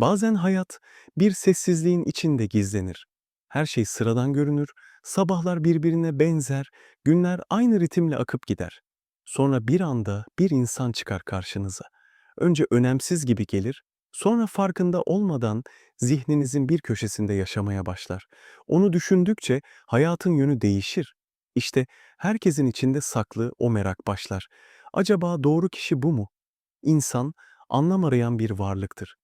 Bazen hayat bir sessizliğin içinde gizlenir. Her şey sıradan görünür, sabahlar birbirine benzer, günler aynı ritimle akıp gider. Sonra bir anda bir insan çıkar karşınıza. Önce önemsiz gibi gelir, sonra farkında olmadan zihninizin bir köşesinde yaşamaya başlar. Onu düşündükçe hayatın yönü değişir. İşte herkesin içinde saklı o merak başlar. Acaba doğru kişi bu mu? İnsan anlam arayan bir varlıktır.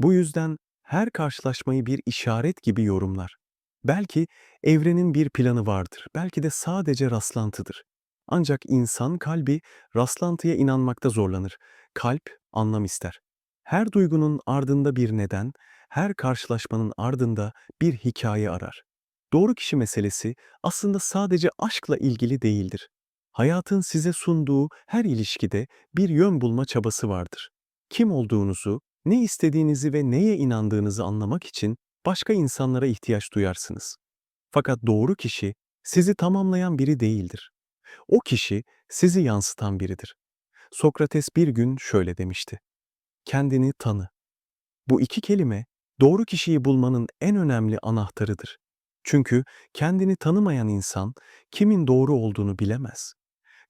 Bu yüzden her karşılaşmayı bir işaret gibi yorumlar. Belki evrenin bir planı vardır, belki de sadece rastlantıdır. Ancak insan kalbi rastlantıya inanmakta zorlanır. Kalp anlam ister. Her duygunun ardında bir neden, her karşılaşmanın ardında bir hikaye arar. Doğru kişi meselesi aslında sadece aşkla ilgili değildir. Hayatın size sunduğu her ilişkide bir yön bulma çabası vardır. Kim olduğunuzu, ne istediğinizi ve neye inandığınızı anlamak için başka insanlara ihtiyaç duyarsınız. Fakat doğru kişi sizi tamamlayan biri değildir. O kişi sizi yansıtan biridir. Sokrates bir gün şöyle demişti. Kendini tanı. Bu iki kelime doğru kişiyi bulmanın en önemli anahtarıdır. Çünkü kendini tanımayan insan kimin doğru olduğunu bilemez.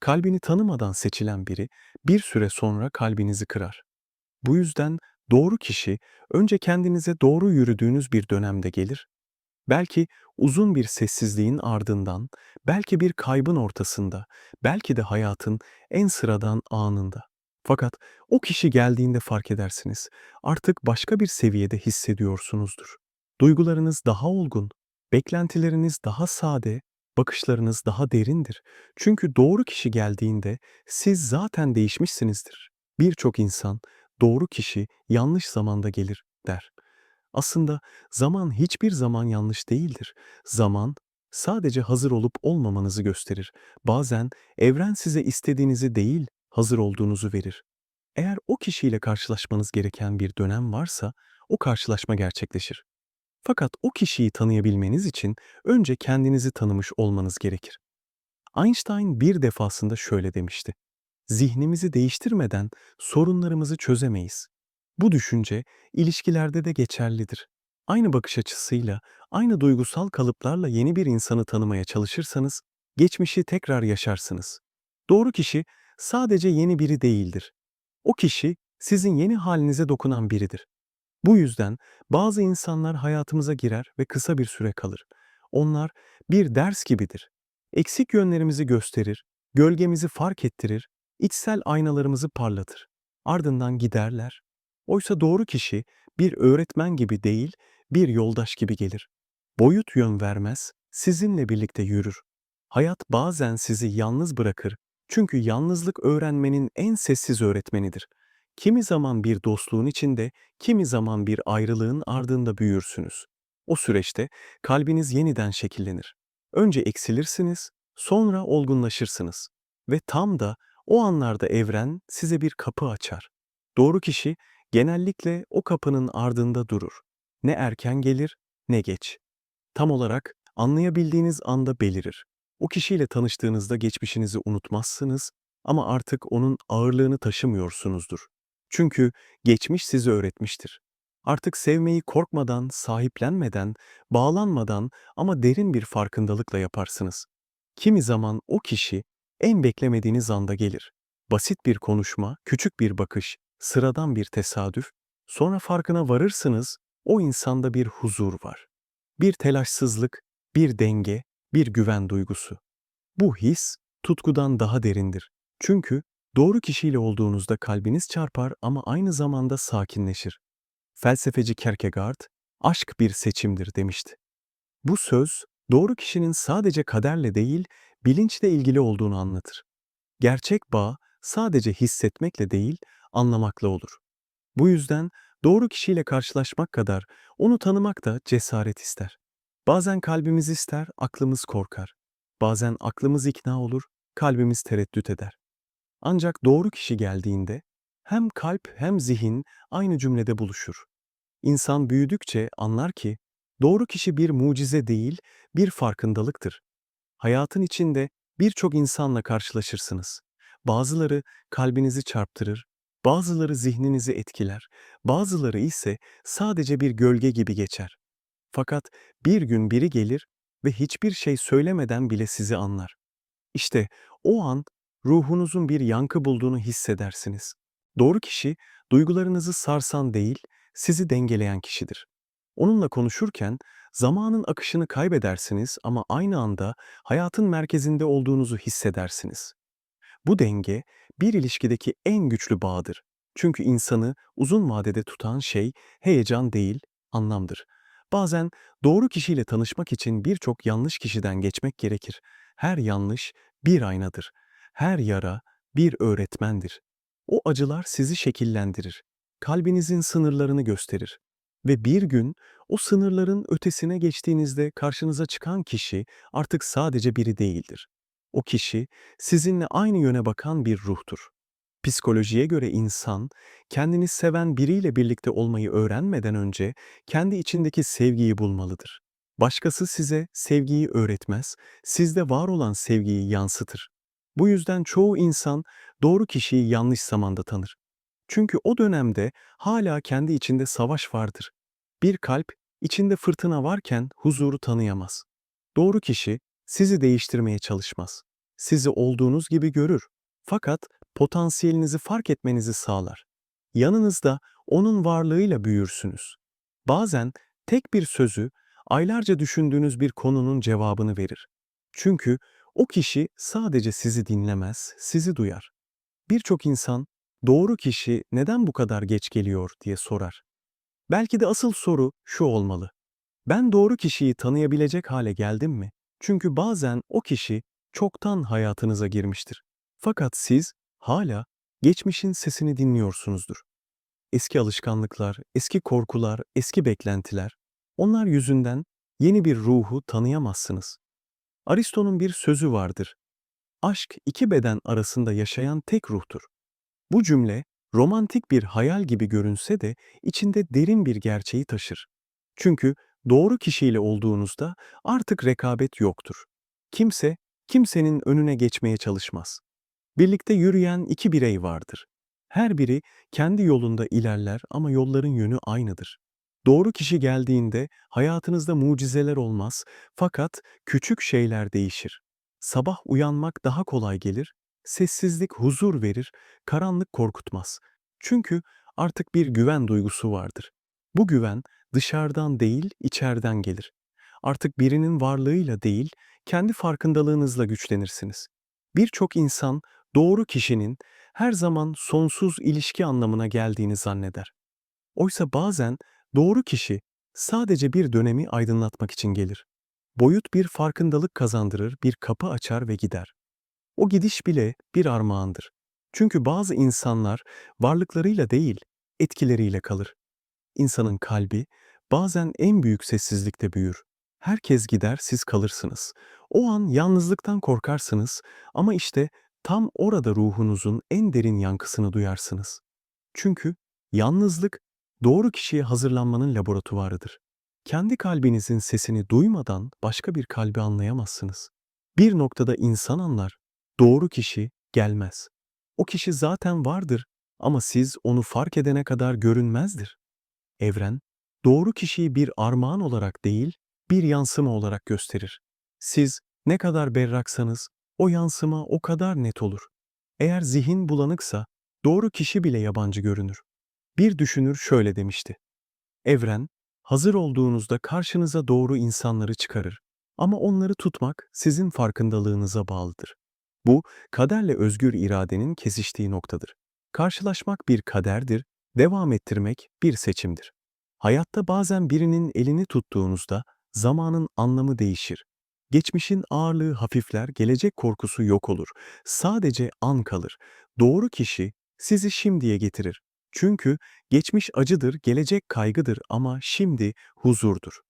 Kalbini tanımadan seçilen biri bir süre sonra kalbinizi kırar. Bu yüzden doğru kişi önce kendinize doğru yürüdüğünüz bir dönemde gelir. Belki uzun bir sessizliğin ardından, belki bir kaybın ortasında, belki de hayatın en sıradan anında. Fakat o kişi geldiğinde fark edersiniz. Artık başka bir seviyede hissediyorsunuzdur. Duygularınız daha olgun, beklentileriniz daha sade, bakışlarınız daha derindir. Çünkü doğru kişi geldiğinde siz zaten değişmişsinizdir. Birçok insan doğru kişi yanlış zamanda gelir der. Aslında zaman hiçbir zaman yanlış değildir. Zaman sadece hazır olup olmamanızı gösterir. Bazen evren size istediğinizi değil, hazır olduğunuzu verir. Eğer o kişiyle karşılaşmanız gereken bir dönem varsa o karşılaşma gerçekleşir. Fakat o kişiyi tanıyabilmeniz için önce kendinizi tanımış olmanız gerekir. Einstein bir defasında şöyle demişti. Zihnimizi değiştirmeden sorunlarımızı çözemeyiz. Bu düşünce ilişkilerde de geçerlidir. Aynı bakış açısıyla, aynı duygusal kalıplarla yeni bir insanı tanımaya çalışırsanız, geçmişi tekrar yaşarsınız. Doğru kişi sadece yeni biri değildir. O kişi sizin yeni halinize dokunan biridir. Bu yüzden bazı insanlar hayatımıza girer ve kısa bir süre kalır. Onlar bir ders gibidir. Eksik yönlerimizi gösterir, gölgemizi fark ettirir, içsel aynalarımızı parlatır. Ardından giderler. Oysa doğru kişi bir öğretmen gibi değil, bir yoldaş gibi gelir. Boyut yön vermez, sizinle birlikte yürür. Hayat bazen sizi yalnız bırakır. Çünkü yalnızlık öğrenmenin en sessiz öğretmenidir. Kimi zaman bir dostluğun içinde, kimi zaman bir ayrılığın ardında büyürsünüz. O süreçte kalbiniz yeniden şekillenir. Önce eksilirsiniz, sonra olgunlaşırsınız. Ve tam da o anlarda evren size bir kapı açar. Doğru kişi genellikle o kapının ardında durur. Ne erken gelir ne geç. Tam olarak anlayabildiğiniz anda belirir. O kişiyle tanıştığınızda geçmişinizi unutmazsınız ama artık onun ağırlığını taşımıyorsunuzdur. Çünkü geçmiş sizi öğretmiştir. Artık sevmeyi korkmadan, sahiplenmeden, bağlanmadan ama derin bir farkındalıkla yaparsınız. Kimi zaman o kişi en beklemediğiniz anda gelir. Basit bir konuşma, küçük bir bakış, sıradan bir tesadüf, sonra farkına varırsınız o insanda bir huzur var. Bir telaşsızlık, bir denge, bir güven duygusu. Bu his tutkudan daha derindir. Çünkü doğru kişiyle olduğunuzda kalbiniz çarpar ama aynı zamanda sakinleşir. Felsefeci Kierkegaard, aşk bir seçimdir demişti. Bu söz, doğru kişinin sadece kaderle değil, bilinçle ilgili olduğunu anlatır. Gerçek bağ sadece hissetmekle değil, anlamakla olur. Bu yüzden doğru kişiyle karşılaşmak kadar onu tanımak da cesaret ister. Bazen kalbimiz ister, aklımız korkar. Bazen aklımız ikna olur, kalbimiz tereddüt eder. Ancak doğru kişi geldiğinde hem kalp hem zihin aynı cümlede buluşur. İnsan büyüdükçe anlar ki doğru kişi bir mucize değil, bir farkındalıktır. Hayatın içinde birçok insanla karşılaşırsınız. Bazıları kalbinizi çarptırır, Bazıları zihninizi etkiler, bazıları ise sadece bir gölge gibi geçer. Fakat bir gün biri gelir ve hiçbir şey söylemeden bile sizi anlar. İşte o an ruhunuzun bir yankı bulduğunu hissedersiniz. Doğru kişi duygularınızı sarsan değil, sizi dengeleyen kişidir. Onunla konuşurken zamanın akışını kaybedersiniz ama aynı anda hayatın merkezinde olduğunuzu hissedersiniz. Bu denge bir ilişkideki en güçlü bağdır. Çünkü insanı uzun vadede tutan şey heyecan değil, anlamdır. Bazen doğru kişiyle tanışmak için birçok yanlış kişiden geçmek gerekir. Her yanlış bir aynadır. Her yara bir öğretmendir. O acılar sizi şekillendirir. Kalbinizin sınırlarını gösterir. Ve bir gün o sınırların ötesine geçtiğinizde karşınıza çıkan kişi artık sadece biri değildir. O kişi sizinle aynı yöne bakan bir ruhtur. Psikolojiye göre insan, kendini seven biriyle birlikte olmayı öğrenmeden önce kendi içindeki sevgiyi bulmalıdır. Başkası size sevgiyi öğretmez, sizde var olan sevgiyi yansıtır. Bu yüzden çoğu insan doğru kişiyi yanlış zamanda tanır. Çünkü o dönemde hala kendi içinde savaş vardır. Bir kalp içinde fırtına varken huzuru tanıyamaz. Doğru kişi sizi değiştirmeye çalışmaz. Sizi olduğunuz gibi görür. Fakat potansiyelinizi fark etmenizi sağlar. Yanınızda onun varlığıyla büyürsünüz. Bazen tek bir sözü aylarca düşündüğünüz bir konunun cevabını verir. Çünkü o kişi sadece sizi dinlemez, sizi duyar. Birçok insan doğru kişi neden bu kadar geç geliyor diye sorar. Belki de asıl soru şu olmalı. Ben doğru kişiyi tanıyabilecek hale geldim mi? Çünkü bazen o kişi çoktan hayatınıza girmiştir. Fakat siz hala geçmişin sesini dinliyorsunuzdur. Eski alışkanlıklar, eski korkular, eski beklentiler, onlar yüzünden yeni bir ruhu tanıyamazsınız. Aristo'nun bir sözü vardır. Aşk iki beden arasında yaşayan tek ruhtur. Bu cümle romantik bir hayal gibi görünse de içinde derin bir gerçeği taşır. Çünkü doğru kişiyle olduğunuzda artık rekabet yoktur. Kimse kimsenin önüne geçmeye çalışmaz. Birlikte yürüyen iki birey vardır. Her biri kendi yolunda ilerler ama yolların yönü aynıdır. Doğru kişi geldiğinde hayatınızda mucizeler olmaz fakat küçük şeyler değişir. Sabah uyanmak daha kolay gelir, sessizlik huzur verir, karanlık korkutmaz. Çünkü artık bir güven duygusu vardır. Bu güven dışarıdan değil, içeriden gelir. Artık birinin varlığıyla değil, kendi farkındalığınızla güçlenirsiniz. Birçok insan doğru kişinin her zaman sonsuz ilişki anlamına geldiğini zanneder. Oysa bazen doğru kişi sadece bir dönemi aydınlatmak için gelir. Boyut bir farkındalık kazandırır, bir kapı açar ve gider. O gidiş bile bir armağandır. Çünkü bazı insanlar varlıklarıyla değil, etkileriyle kalır. İnsanın kalbi bazen en büyük sessizlikte büyür. Herkes gider, siz kalırsınız. O an yalnızlıktan korkarsınız ama işte tam orada ruhunuzun en derin yankısını duyarsınız. Çünkü yalnızlık doğru kişiye hazırlanmanın laboratuvarıdır. Kendi kalbinizin sesini duymadan başka bir kalbi anlayamazsınız. Bir noktada insan anlar, doğru kişi gelmez. O kişi zaten vardır ama siz onu fark edene kadar görünmezdir. Evren, doğru kişiyi bir armağan olarak değil, bir yansıma olarak gösterir. Siz ne kadar berraksanız, o yansıma o kadar net olur. Eğer zihin bulanıksa, doğru kişi bile yabancı görünür. Bir düşünür şöyle demişti. Evren, hazır olduğunuzda karşınıza doğru insanları çıkarır. Ama onları tutmak sizin farkındalığınıza bağlıdır. Bu, kaderle özgür iradenin kesiştiği noktadır. Karşılaşmak bir kaderdir, devam ettirmek bir seçimdir. Hayatta bazen birinin elini tuttuğunuzda zamanın anlamı değişir. Geçmişin ağırlığı hafifler, gelecek korkusu yok olur. Sadece an kalır. Doğru kişi sizi şimdiye getirir. Çünkü geçmiş acıdır, gelecek kaygıdır ama şimdi huzurdur.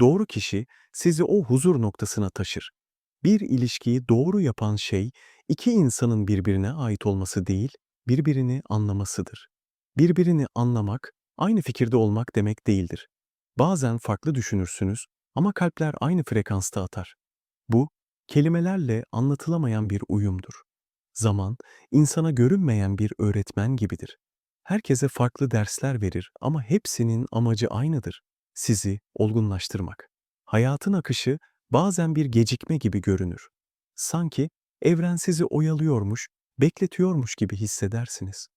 Doğru kişi sizi o huzur noktasına taşır. Bir ilişkiyi doğru yapan şey iki insanın birbirine ait olması değil, birbirini anlamasıdır. Birbirini anlamak, aynı fikirde olmak demek değildir. Bazen farklı düşünürsünüz ama kalpler aynı frekansta atar. Bu, kelimelerle anlatılamayan bir uyumdur. Zaman, insana görünmeyen bir öğretmen gibidir. herkese farklı dersler verir ama hepsinin amacı aynıdır. Sizi olgunlaştırmak. Hayatın akışı bazen bir gecikme gibi görünür. Sanki evren sizi oyalıyormuş, bekletiyormuş gibi hissedersiniz.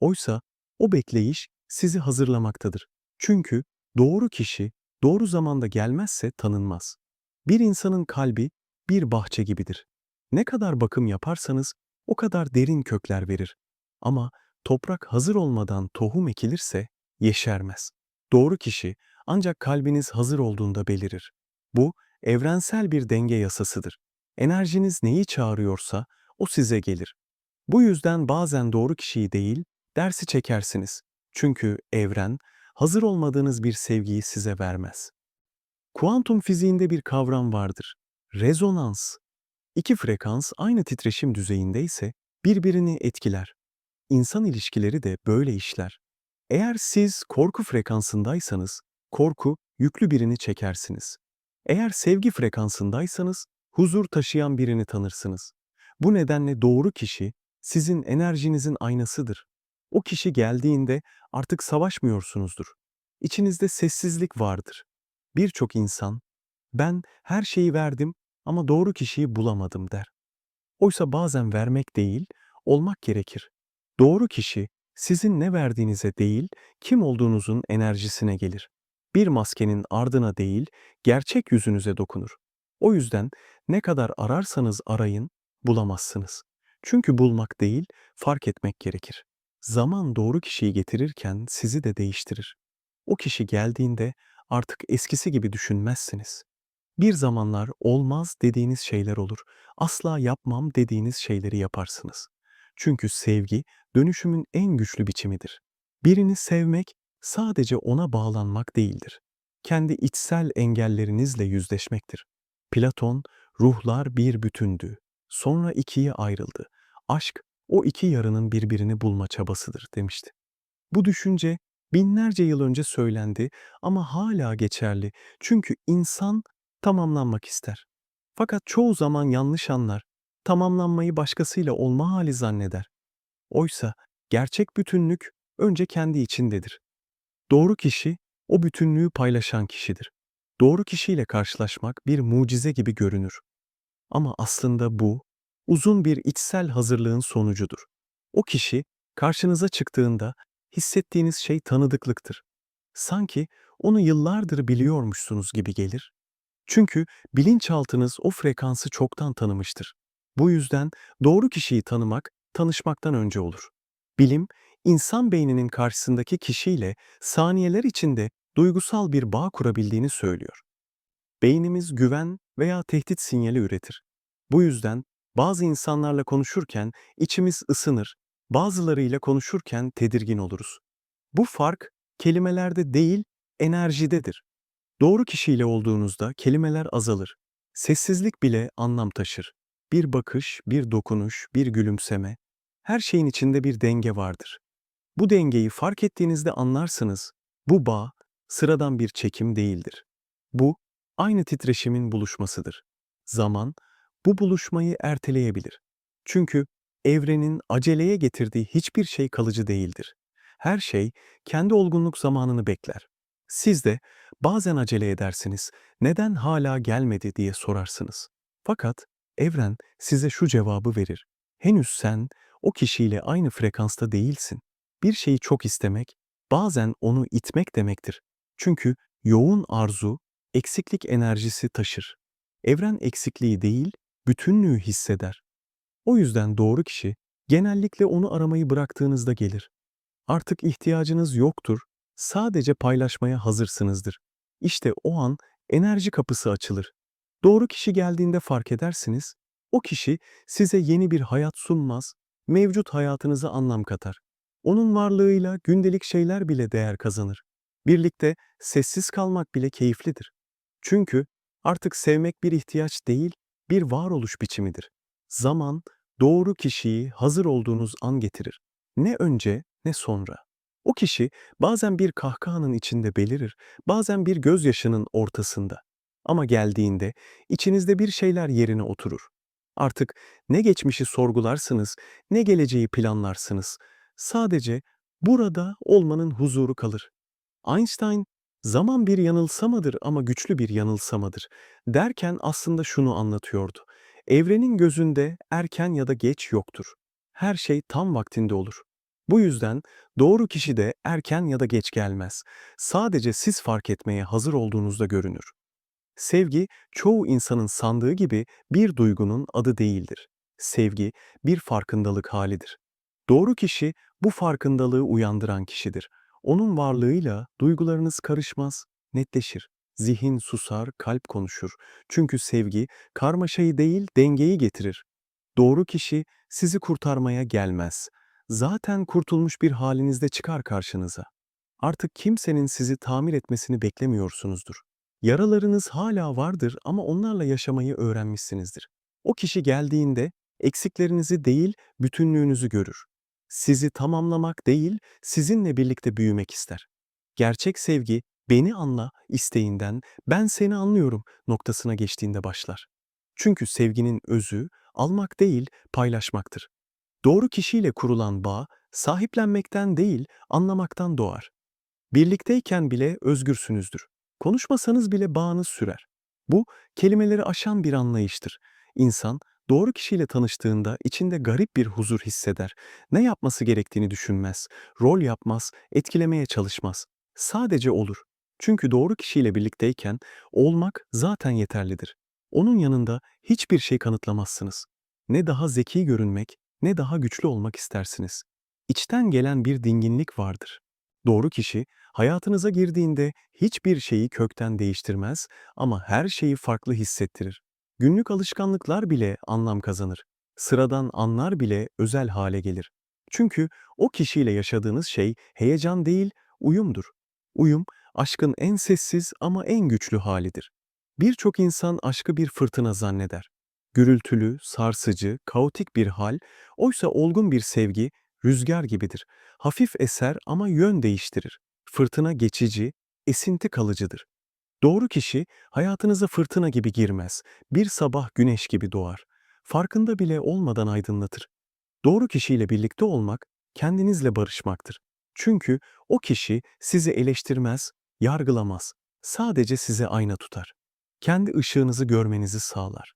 Oysa o bekleyiş sizi hazırlamaktadır. Çünkü doğru kişi doğru zamanda gelmezse tanınmaz. Bir insanın kalbi bir bahçe gibidir. Ne kadar bakım yaparsanız o kadar derin kökler verir. Ama toprak hazır olmadan tohum ekilirse yeşermez. Doğru kişi ancak kalbiniz hazır olduğunda belirir. Bu evrensel bir denge yasasıdır. Enerjiniz neyi çağırıyorsa o size gelir. Bu yüzden bazen doğru kişiyi değil, dersi çekersiniz. Çünkü evren hazır olmadığınız bir sevgiyi size vermez. Kuantum fiziğinde bir kavram vardır. Rezonans. İki frekans aynı titreşim düzeyindeyse birbirini etkiler. İnsan ilişkileri de böyle işler. Eğer siz korku frekansındaysanız, korku yüklü birini çekersiniz. Eğer sevgi frekansındaysanız, huzur taşıyan birini tanırsınız. Bu nedenle doğru kişi sizin enerjinizin aynasıdır. O kişi geldiğinde artık savaşmıyorsunuzdur. İçinizde sessizlik vardır. Birçok insan, ben her şeyi verdim ama doğru kişiyi bulamadım der. Oysa bazen vermek değil, olmak gerekir. Doğru kişi, sizin ne verdiğinize değil, kim olduğunuzun enerjisine gelir. Bir maskenin ardına değil, gerçek yüzünüze dokunur. O yüzden ne kadar ararsanız arayın, bulamazsınız. Çünkü bulmak değil, fark etmek gerekir. Zaman doğru kişiyi getirirken sizi de değiştirir. O kişi geldiğinde artık eskisi gibi düşünmezsiniz. Bir zamanlar olmaz dediğiniz şeyler olur, asla yapmam dediğiniz şeyleri yaparsınız. Çünkü sevgi dönüşümün en güçlü biçimidir. Birini sevmek sadece ona bağlanmak değildir. Kendi içsel engellerinizle yüzleşmektir. Platon, ruhlar bir bütündü, sonra ikiye ayrıldı. Aşk, o iki yarının birbirini bulma çabasıdır demişti. Bu düşünce binlerce yıl önce söylendi ama hala geçerli çünkü insan tamamlanmak ister. Fakat çoğu zaman yanlış anlar, tamamlanmayı başkasıyla olma hali zanneder. Oysa gerçek bütünlük önce kendi içindedir. Doğru kişi o bütünlüğü paylaşan kişidir. Doğru kişiyle karşılaşmak bir mucize gibi görünür. Ama aslında bu uzun bir içsel hazırlığın sonucudur. O kişi karşınıza çıktığında hissettiğiniz şey tanıdıklıktır. Sanki onu yıllardır biliyormuşsunuz gibi gelir. Çünkü bilinçaltınız o frekansı çoktan tanımıştır. Bu yüzden doğru kişiyi tanımak tanışmaktan önce olur. Bilim, insan beyninin karşısındaki kişiyle saniyeler içinde duygusal bir bağ kurabildiğini söylüyor. Beynimiz güven veya tehdit sinyali üretir. Bu yüzden bazı insanlarla konuşurken içimiz ısınır, bazılarıyla konuşurken tedirgin oluruz. Bu fark kelimelerde değil, enerjidedir. Doğru kişiyle olduğunuzda kelimeler azalır. Sessizlik bile anlam taşır. Bir bakış, bir dokunuş, bir gülümseme, her şeyin içinde bir denge vardır. Bu dengeyi fark ettiğinizde anlarsınız. Bu bağ sıradan bir çekim değildir. Bu aynı titreşimin buluşmasıdır. Zaman bu buluşmayı erteleyebilir. Çünkü evrenin aceleye getirdiği hiçbir şey kalıcı değildir. Her şey kendi olgunluk zamanını bekler. Siz de bazen acele edersiniz, neden hala gelmedi diye sorarsınız. Fakat evren size şu cevabı verir. Henüz sen o kişiyle aynı frekansta değilsin. Bir şeyi çok istemek, bazen onu itmek demektir. Çünkü yoğun arzu, eksiklik enerjisi taşır. Evren eksikliği değil, bütünlüğü hisseder. O yüzden doğru kişi genellikle onu aramayı bıraktığınızda gelir. Artık ihtiyacınız yoktur, sadece paylaşmaya hazırsınızdır. İşte o an enerji kapısı açılır. Doğru kişi geldiğinde fark edersiniz, o kişi size yeni bir hayat sunmaz, mevcut hayatınıza anlam katar. Onun varlığıyla gündelik şeyler bile değer kazanır. Birlikte sessiz kalmak bile keyiflidir. Çünkü artık sevmek bir ihtiyaç değil, bir varoluş biçimidir. Zaman, doğru kişiyi hazır olduğunuz an getirir. Ne önce ne sonra. O kişi bazen bir kahkahanın içinde belirir, bazen bir gözyaşının ortasında. Ama geldiğinde içinizde bir şeyler yerine oturur. Artık ne geçmişi sorgularsınız, ne geleceği planlarsınız. Sadece Burada olmanın huzuru kalır. Einstein, zaman bir yanılsamadır ama güçlü bir yanılsamadır derken aslında şunu anlatıyordu. Evrenin gözünde erken ya da geç yoktur. Her şey tam vaktinde olur. Bu yüzden doğru kişi de erken ya da geç gelmez. Sadece siz fark etmeye hazır olduğunuzda görünür. Sevgi, çoğu insanın sandığı gibi bir duygunun adı değildir. Sevgi, bir farkındalık halidir. Doğru kişi, bu farkındalığı uyandıran kişidir. Onun varlığıyla duygularınız karışmaz, netleşir. Zihin susar, kalp konuşur. Çünkü sevgi, karmaşayı değil, dengeyi getirir. Doğru kişi, sizi kurtarmaya gelmez. Zaten kurtulmuş bir halinizde çıkar karşınıza. Artık kimsenin sizi tamir etmesini beklemiyorsunuzdur. Yaralarınız hala vardır ama onlarla yaşamayı öğrenmişsinizdir. O kişi geldiğinde eksiklerinizi değil, bütünlüğünüzü görür. Sizi tamamlamak değil, sizinle birlikte büyümek ister. Gerçek sevgi, beni anla isteğinden, ben seni anlıyorum noktasına geçtiğinde başlar. Çünkü sevginin özü, almak değil, paylaşmaktır. Doğru kişiyle kurulan bağ, sahiplenmekten değil, anlamaktan doğar. Birlikteyken bile özgürsünüzdür. Konuşmasanız bile bağınız sürer. Bu, kelimeleri aşan bir anlayıştır. İnsan, doğru kişiyle tanıştığında içinde garip bir huzur hisseder. Ne yapması gerektiğini düşünmez, rol yapmaz, etkilemeye çalışmaz. Sadece olur. Çünkü doğru kişiyle birlikteyken olmak zaten yeterlidir. Onun yanında hiçbir şey kanıtlamazsınız. Ne daha zeki görünmek, ne daha güçlü olmak istersiniz. İçten gelen bir dinginlik vardır. Doğru kişi, hayatınıza girdiğinde hiçbir şeyi kökten değiştirmez ama her şeyi farklı hissettirir. Günlük alışkanlıklar bile anlam kazanır. Sıradan anlar bile özel hale gelir. Çünkü o kişiyle yaşadığınız şey heyecan değil, uyumdur. Uyum, aşkın en sessiz ama en güçlü halidir. Birçok insan aşkı bir fırtına zanneder. Gürültülü, sarsıcı, kaotik bir hal, oysa olgun bir sevgi rüzgar gibidir. Hafif eser ama yön değiştirir. Fırtına geçici, esinti kalıcıdır. Doğru kişi hayatınıza fırtına gibi girmez. Bir sabah güneş gibi doğar. Farkında bile olmadan aydınlatır. Doğru kişiyle birlikte olmak kendinizle barışmaktır. Çünkü o kişi sizi eleştirmez, yargılamaz. Sadece size ayna tutar. Kendi ışığınızı görmenizi sağlar.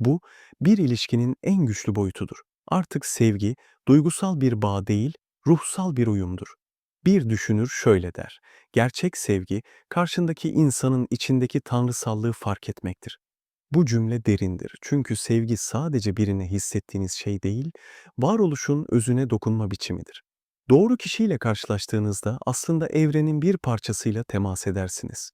Bu bir ilişkinin en güçlü boyutudur. Artık sevgi duygusal bir bağ değil, ruhsal bir uyumdur. Bir düşünür şöyle der. Gerçek sevgi karşındaki insanın içindeki tanrısallığı fark etmektir. Bu cümle derindir. Çünkü sevgi sadece birine hissettiğiniz şey değil, varoluşun özüne dokunma biçimidir. Doğru kişiyle karşılaştığınızda aslında evrenin bir parçasıyla temas edersiniz.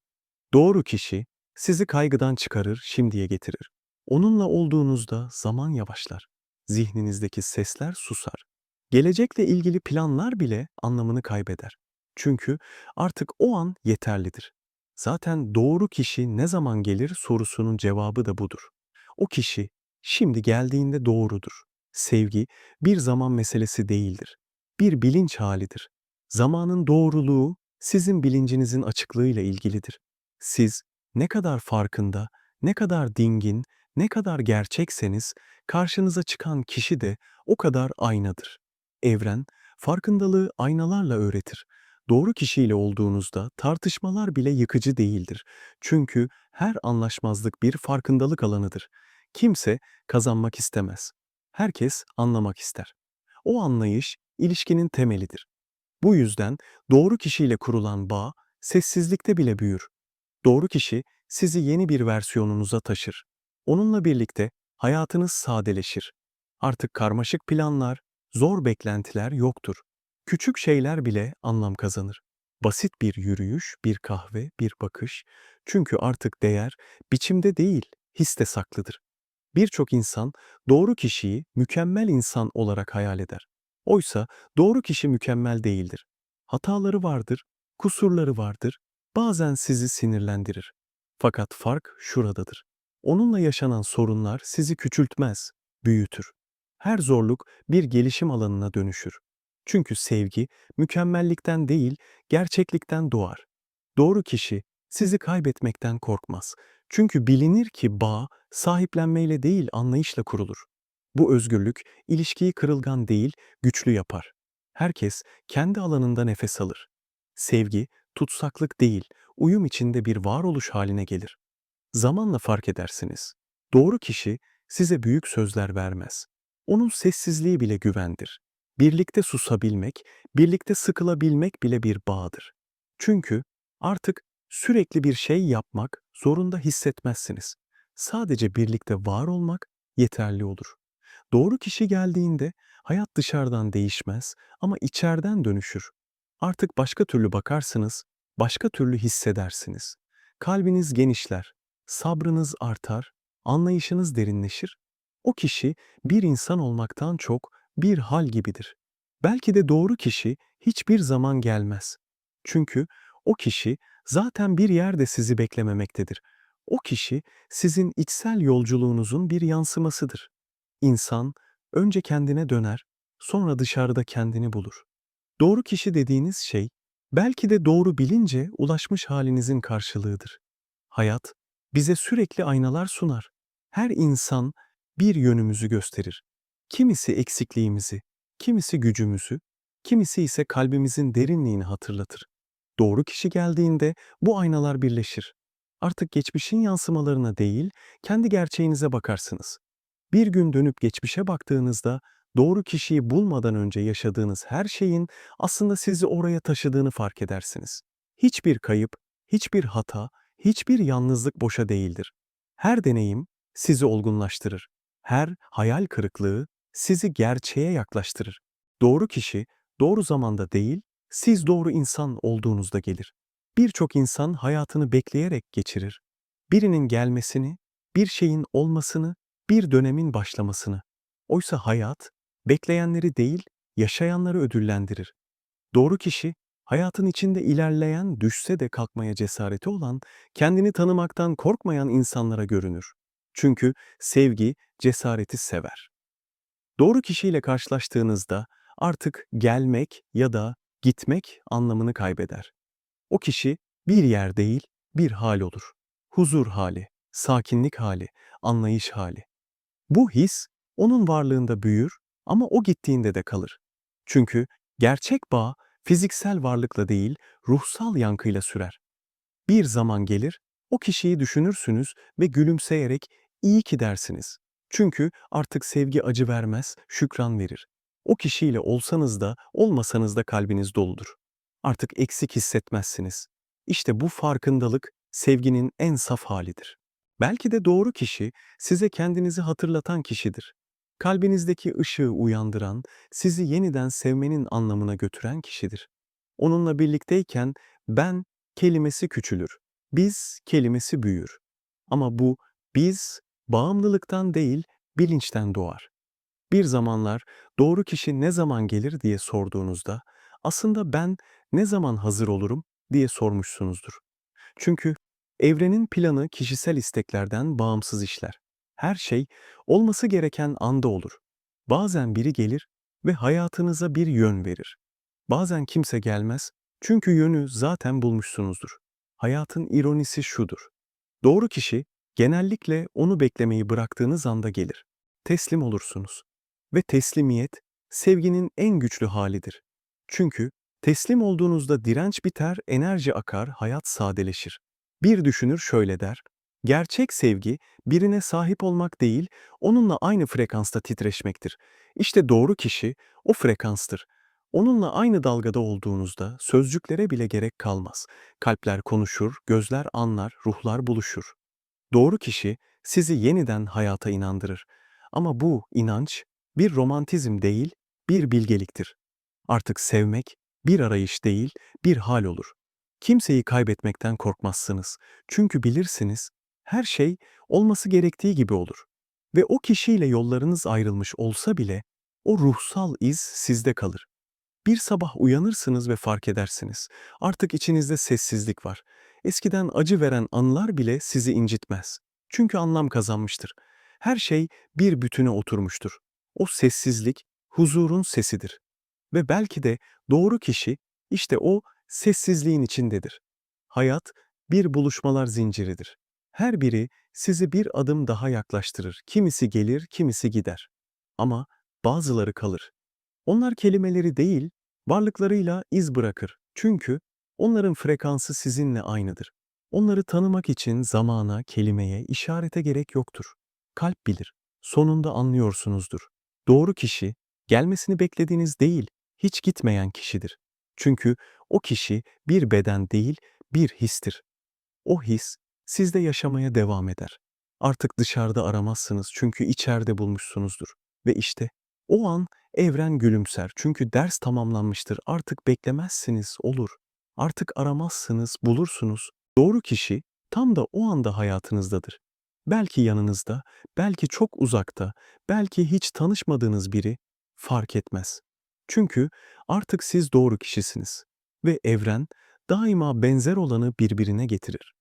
Doğru kişi sizi kaygıdan çıkarır, şimdiye getirir. Onunla olduğunuzda zaman yavaşlar. Zihninizdeki sesler susar. Gelecekle ilgili planlar bile anlamını kaybeder. Çünkü artık o an yeterlidir. Zaten doğru kişi ne zaman gelir sorusunun cevabı da budur. O kişi şimdi geldiğinde doğrudur. Sevgi bir zaman meselesi değildir. Bir bilinç halidir. Zamanın doğruluğu sizin bilincinizin açıklığıyla ilgilidir. Siz ne kadar farkında, ne kadar dingin, ne kadar gerçekseniz karşınıza çıkan kişi de o kadar aynadır. Evren, farkındalığı aynalarla öğretir. Doğru kişiyle olduğunuzda tartışmalar bile yıkıcı değildir. Çünkü her anlaşmazlık bir farkındalık alanıdır. Kimse kazanmak istemez. Herkes anlamak ister. O anlayış ilişkinin temelidir. Bu yüzden doğru kişiyle kurulan bağ sessizlikte bile büyür. Doğru kişi sizi yeni bir versiyonunuza taşır. Onunla birlikte hayatınız sadeleşir. Artık karmaşık planlar, zor beklentiler yoktur. Küçük şeyler bile anlam kazanır. Basit bir yürüyüş, bir kahve, bir bakış. Çünkü artık değer biçimde değil, histe saklıdır. Birçok insan doğru kişiyi mükemmel insan olarak hayal eder. Oysa doğru kişi mükemmel değildir. Hataları vardır, kusurları vardır, bazen sizi sinirlendirir. Fakat fark şuradadır. Onunla yaşanan sorunlar sizi küçültmez, büyütür. Her zorluk bir gelişim alanına dönüşür. Çünkü sevgi mükemmellikten değil, gerçeklikten doğar. Doğru kişi sizi kaybetmekten korkmaz. Çünkü bilinir ki bağ sahiplenmeyle değil anlayışla kurulur. Bu özgürlük ilişkiyi kırılgan değil, güçlü yapar. Herkes kendi alanında nefes alır. Sevgi, tutsaklık değil, uyum içinde bir varoluş haline gelir. Zamanla fark edersiniz. Doğru kişi size büyük sözler vermez. Onun sessizliği bile güvendir. Birlikte susabilmek, birlikte sıkılabilmek bile bir bağdır. Çünkü artık sürekli bir şey yapmak zorunda hissetmezsiniz. Sadece birlikte var olmak yeterli olur. Doğru kişi geldiğinde hayat dışarıdan değişmez ama içeriden dönüşür. Artık başka türlü bakarsınız, başka türlü hissedersiniz. Kalbiniz genişler, sabrınız artar, anlayışınız derinleşir. O kişi bir insan olmaktan çok bir hal gibidir. Belki de doğru kişi hiçbir zaman gelmez. Çünkü o kişi zaten bir yerde sizi beklememektedir. O kişi sizin içsel yolculuğunuzun bir yansımasıdır. İnsan önce kendine döner, sonra dışarıda kendini bulur. Doğru kişi dediğiniz şey, belki de doğru bilince ulaşmış halinizin karşılığıdır. Hayat, bize sürekli aynalar sunar. Her insan bir yönümüzü gösterir. Kimisi eksikliğimizi, kimisi gücümüzü, kimisi ise kalbimizin derinliğini hatırlatır. Doğru kişi geldiğinde bu aynalar birleşir. Artık geçmişin yansımalarına değil, kendi gerçeğinize bakarsınız. Bir gün dönüp geçmişe baktığınızda doğru kişiyi bulmadan önce yaşadığınız her şeyin aslında sizi oraya taşıdığını fark edersiniz. Hiçbir kayıp, hiçbir hata, hiçbir yalnızlık boşa değildir. Her deneyim sizi olgunlaştırır. Her hayal kırıklığı sizi gerçeğe yaklaştırır. Doğru kişi doğru zamanda değil, siz doğru insan olduğunuzda gelir. Birçok insan hayatını bekleyerek geçirir. Birinin gelmesini, bir şeyin olmasını, bir dönemin başlamasını. Oysa hayat, bekleyenleri değil, yaşayanları ödüllendirir. Doğru kişi, hayatın içinde ilerleyen, düşse de kalkmaya cesareti olan, kendini tanımaktan korkmayan insanlara görünür. Çünkü sevgi, cesareti sever. Doğru kişiyle karşılaştığınızda artık gelmek ya da gitmek anlamını kaybeder. O kişi bir yer değil, bir hal olur. Huzur hali, sakinlik hali, anlayış hali. Bu his onun varlığında büyür ama o gittiğinde de kalır. Çünkü gerçek bağ fiziksel varlıkla değil, ruhsal yankıyla sürer. Bir zaman gelir, o kişiyi düşünürsünüz ve gülümseyerek iyi ki dersiniz. Çünkü artık sevgi acı vermez, şükran verir. O kişiyle olsanız da olmasanız da kalbiniz doludur. Artık eksik hissetmezsiniz. İşte bu farkındalık sevginin en saf halidir. Belki de doğru kişi size kendinizi hatırlatan kişidir. Kalbinizdeki ışığı uyandıran, sizi yeniden sevmenin anlamına götüren kişidir. Onunla birlikteyken ben kelimesi küçülür, biz kelimesi büyür. Ama bu biz bağımlılıktan değil, bilinçten doğar. Bir zamanlar doğru kişi ne zaman gelir diye sorduğunuzda aslında ben ne zaman hazır olurum diye sormuşsunuzdur. Çünkü evrenin planı kişisel isteklerden bağımsız işler. Her şey olması gereken anda olur. Bazen biri gelir ve hayatınıza bir yön verir. Bazen kimse gelmez çünkü yönü zaten bulmuşsunuzdur. Hayatın ironisi şudur. Doğru kişi genellikle onu beklemeyi bıraktığınız anda gelir. Teslim olursunuz. Ve teslimiyet sevginin en güçlü halidir. Çünkü teslim olduğunuzda direnç biter, enerji akar, hayat sadeleşir. Bir düşünür şöyle der, gerçek sevgi birine sahip olmak değil, onunla aynı frekansta titreşmektir. İşte doğru kişi o frekanstır. Onunla aynı dalgada olduğunuzda sözcüklere bile gerek kalmaz. Kalpler konuşur, gözler anlar, ruhlar buluşur. Doğru kişi sizi yeniden hayata inandırır. Ama bu inanç bir romantizm değil, bir bilgeliktir. Artık sevmek bir arayış değil, bir hal olur. Kimseyi kaybetmekten korkmazsınız. Çünkü bilirsiniz, her şey olması gerektiği gibi olur. Ve o kişiyle yollarınız ayrılmış olsa bile, o ruhsal iz sizde kalır. Bir sabah uyanırsınız ve fark edersiniz. Artık içinizde sessizlik var. Eskiden acı veren anılar bile sizi incitmez. Çünkü anlam kazanmıştır. Her şey bir bütüne oturmuştur. O sessizlik huzurun sesidir. Ve belki de doğru kişi işte o sessizliğin içindedir. Hayat bir buluşmalar zinciridir. Her biri sizi bir adım daha yaklaştırır. Kimisi gelir, kimisi gider. Ama bazıları kalır. Onlar kelimeleri değil, Varlıklarıyla iz bırakır. Çünkü onların frekansı sizinle aynıdır. Onları tanımak için zamana, kelimeye, işarete gerek yoktur. Kalp bilir. Sonunda anlıyorsunuzdur. Doğru kişi, gelmesini beklediğiniz değil, hiç gitmeyen kişidir. Çünkü o kişi bir beden değil, bir histir. O his sizde yaşamaya devam eder. Artık dışarıda aramazsınız çünkü içeride bulmuşsunuzdur. Ve işte o an evren gülümser çünkü ders tamamlanmıştır. Artık beklemezsiniz, olur. Artık aramazsınız, bulursunuz. Doğru kişi tam da o anda hayatınızdadır. Belki yanınızda, belki çok uzakta, belki hiç tanışmadığınız biri fark etmez. Çünkü artık siz doğru kişisiniz ve evren daima benzer olanı birbirine getirir.